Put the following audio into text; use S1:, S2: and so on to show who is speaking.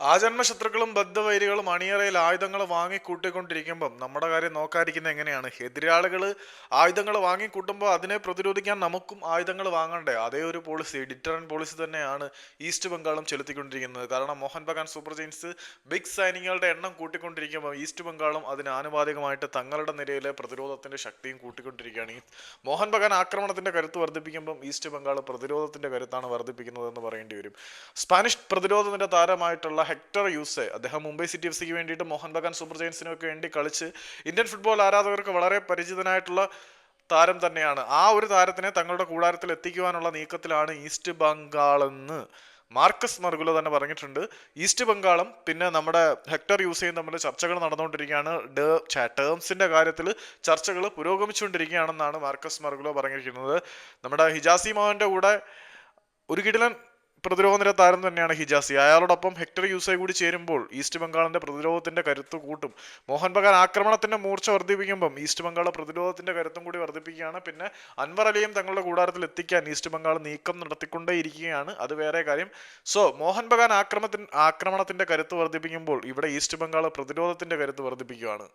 S1: ആജന്മ ശത്രുക്കളും ബദ്ധവൈരികളും അണിയറയിൽ ആയുധങ്ങൾ വാങ്ങിക്കൂട്ടിക്കൊണ്ടിരിക്കുമ്പം നമ്മുടെ കാര്യം നോക്കാതിരിക്കുന്നത് എങ്ങനെയാണ്? എതിരാളികൾ ആയുധങ്ങൾ വാങ്ങിക്കൂട്ടുമ്പോൾ അതിനെ പ്രതിരോധിക്കാൻ നമുക്കും ആയുധങ്ങൾ വാങ്ങണ്ടേ? അതേ ഒരു പോളിസി ഡിറ്ററൻ പോളിസി തന്നെയാണ് ഈസ്റ്റ് ബംഗാളും ചെലുത്തിക്കൊണ്ടിരിക്കുന്നത്. കാരണം Mohun Bagan Super Giants big സൈനികളുടെ എണ്ണം കൂട്ടിക്കൊണ്ടിരിക്കുമ്പോൾ ഈസ്റ്റ് ബംഗാളും അതിന് ആനുപാതികമായിട്ട് തങ്ങളുടെ നിരയിലെ പ്രതിരോധത്തിന്റെ ശക്തിയും കൂട്ടിക്കൊണ്ടിരിക്കുകയാണ്. ഈ മോഹൻ ബഗാൻ ആക്രമണത്തിന്റെ കരുത്ത് വർദ്ധിപ്പിക്കുമ്പം ഈസ്റ്റ് ബംഗാൾ പ്രതിരോധത്തിന്റെ കരുത്താണ് വർദ്ധിപ്പിക്കുന്നത് എന്ന് പറയേണ്ടി വരും. സ്പാനിഷ് പ്രതിരോധത്തിന്റെ താരമായിട്ടുള്ള ഹെക്ടർ യൂസെ അദ്ദേഹം മുംബൈ സിറ്റി എഫ് സിക്ക് വേണ്ടിയിട്ട് മോഹൻ ബഗാൻ സൂപ്പർ ജയൻസിനൊക്കെ വേണ്ടി കളിച്ച് ഇന്ത്യൻ ഫുട്ബോൾ ആരാധകർക്ക് വളരെ പരിചിതനായിട്ടുള്ള താരം തന്നെയാണ്. ആ ഒരു താരത്തിനെ തങ്ങളുടെ കൂടാരത്തിൽ എത്തിക്കുവാനുള്ള നീക്കത്തിലാണ് ഈസ്റ്റ് ബംഗാളെന്ന് മാർക്കസ് മർഗുല തന്നെ പറഞ്ഞിട്ടുണ്ട്. ഈസ്റ്റ് ബംഗാളും പിന്നെ നമ്മുടെ ഹെക്ടർ യൂസയും തമ്മിൽ ചർച്ചകൾ നടന്നുകൊണ്ടിരിക്കുകയാണ്. ഡേ ടേംസിന്റെ കാര്യത്തിൽ ചർച്ചകൾ പുരോഗമിച്ചുകൊണ്ടിരിക്കുകയാണെന്നാണ് മാർക്കസ് മർഗുല പറഞ്ഞിരിക്കുന്നത്. നമ്മുടെ ഹിജാസി മോഹന്റെ കൂടെ ഒരു കിടിലൻ പ്രതിരോധ നിര താരം തന്നെയാണ് ഹിജാസി. അയാളോടൊപ്പം ഹെക്ടർ യൂസൈ കൂടി ചേരുമ്പോൾ ഈസ്റ്റ് ബംഗാളിന്റെ പ്രതിരോധത്തിന്റെ കരുത്ത് കൂട്ടും. മോഹൻ ബഗാൻ ആക്രമണത്തിന്റെ മൂർച്ച വർദ്ധിപ്പിക്കുമ്പം ഈസ്റ്റ് ബംഗാൾ പ്രതിരോധത്തിന്റെ കരുത്തും കൂടി വർദ്ധിപ്പിക്കുകയാണ്. പിന്നെ അൻവർ അലിയും തങ്ങളുടെ കൂടാരത്തിൽ എത്തിക്കാൻ ഈസ്റ്റ് ബംഗാൾ നീക്കം നടത്തിക്കൊണ്ടേയിരിക്കുകയാണ്. അത് വേറെ കാര്യം. സോ മോഹൻ ബഗാൻ ആക്രമത്തിന് ആക്രമണത്തിന്റെ കരുത്ത് വർദ്ധിപ്പിക്കുമ്പോൾ ഇവിടെ ഈസ്റ്റ് ബംഗാൾ പ്രതിരോധത്തിന്റെ കരുത്ത് വർദ്ധിപ്പിക്കുകയാണ്.